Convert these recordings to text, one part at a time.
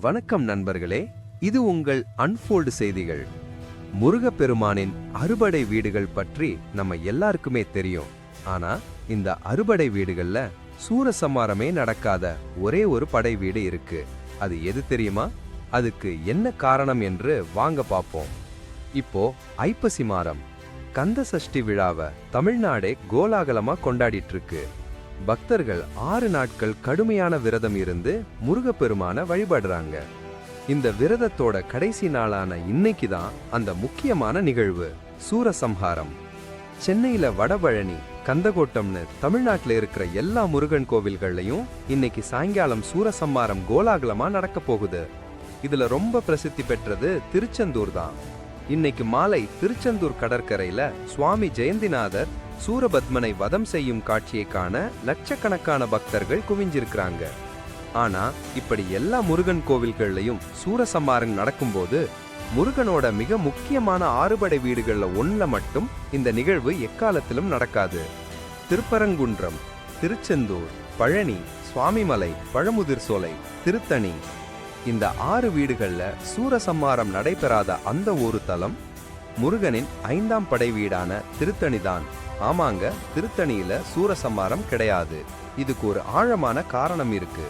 வணக்கம் நண்பர்களே இது உங்கள் அன்ஃபோல்டு செய்திகள். முருகப்பெருமானின் அறுபடை வீடுகள் பற்றி நம்ம எல்லாருக்குமே தெரியும். ஆனா இந்த அறுபடை வீடுகள்ல சூரசம்மாரமே நடக்காத ஒரே ஒரு படை வீடு இருக்கு. அது எது தெரியுமா? அதுக்கு என்ன காரணம் என்று வாங்க பார்ப்போம். இப்போ ஐப்பசி மாரம் கந்த சஷ்டி விழாவை தமிழ்நாடே கோலாகலமா கொண்டாடிட்டு இருக்கு. பக்தர்கள் ஆறு நாட்கள் கடுமையான விரதம் இருந்து முருகப்பெருமான வழிபடுறாங்க. இந்த விரதத்தோட கடைசி நாளான இன்னைக்கு தான் அந்த முக்கியமான நிகழ்வு சூரசம்ஹாரம். சென்னையில வடபழனி கந்தகோட்டம்னு தமிழ்நாட்டுல இருக்கிற எல்லா முருகன் கோவில்கள்லயும் இன்னைக்கு சாயங்காலம் சூரசம்ஹாரம் கோலாகலமா நடக்க போகுது. இதுல ரொம்ப பிரசித்தி பெற்றது திருச்செந்தூர் தான். இன்னைக்கு மாலை திருச்செந்தூர் கடற்கரையில சுவாமி ஜெயந்திநாதர் சூரபத்மனை வதம் செய்யும் காட்சியை காண லட்சக்கணக்கான பக்தர்கள் குவிஞ்சிருக்கிறாங்க. ஆனா இப்படி எல்லா முருகன் கோவில்கள்லயும் சூரசம்மாரம் நடக்கும்போது முருகனோட மிக முக்கியமான ஆறுபடை வீடுகள்ல ஒன்றில் மட்டும் இந்த நிகழ்வு எக்காலத்திலும் நடக்காது. திருப்பரங்குன்றம் திருச்செந்தூர் பழனி சுவாமிமலை பழமுதிர் சோலை திருத்தணி இந்த ஆறு வீடுகள்ல சூரசம்மாரம் நடைபெறாத அந்த ஒரு தலம் முருகனின் ஐந்தாம் படை வீடான திருத்தணிதான். ஆமாங்க திருத்தணியில சூரசம்மாரம் கிடையாது. இதுக்கு ஒரு ஆழமான காரணம் இருக்கு.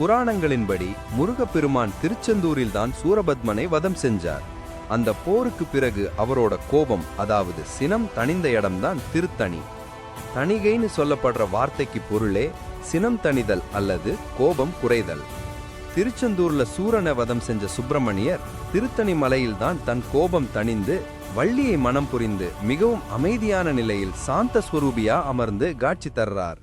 புராணங்களின்படி முருகப்பெருமான் திருச்செந்தூரில் தான் சூரபத்மனை வதம் செஞ்சார். அந்த போருக்கு பிறகு அவரோட கோபம் அதாவது சினம் தணிந்த இடம்தான் திருத்தணி. தணிகைன்னு சொல்லப்படுற வார்த்தைக்கு பொருளே சினம் தணிதல் அல்லது கோபம் குறைதல். திருச்செந்தூர்ல சூரனை வதம் செஞ்ச சுப்பிரமணியர் திருத்தணி மலையில்தான் தன் கோபம் தணிந்து வள்ளியை மனம் புரிந்து மிகவும் அமைதியான நிலையில் சாந்த ஸ்வரூபியா அமர்ந்து காட்சி தர்றார்.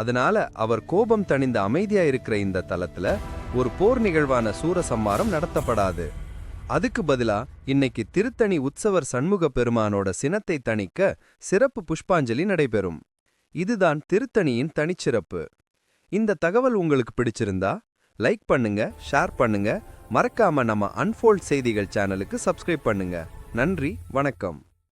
அதனால அவர் கோபம் தணிந்த அமைதியா இருக்கிற இந்த தலத்துல ஒரு போர் நிகழ்வான சூரசம்மாரம் நடத்தப்படாது. அதுக்கு பதிலா இன்னைக்கு திருத்தணி உற்சவர் சண்முக பெருமானோட சினத்தை தணிக்க சிறப்பு புஷ்பாஞ்சலி நடைபெறும். இதுதான் திருத்தணியின் தனிச்சிறப்பு. இந்த தகவல் உங்களுக்கு பிடிச்சிருந்தா லைக் பண்ணுங்க ஷேர் பண்ணுங்க மறக்காம நம்ம அன்ஃபோல்ட் செய்திகள் சேனலுக்கு சப்ஸ்கிரைப் பண்ணுங்க. நன்றி வணக்கம்.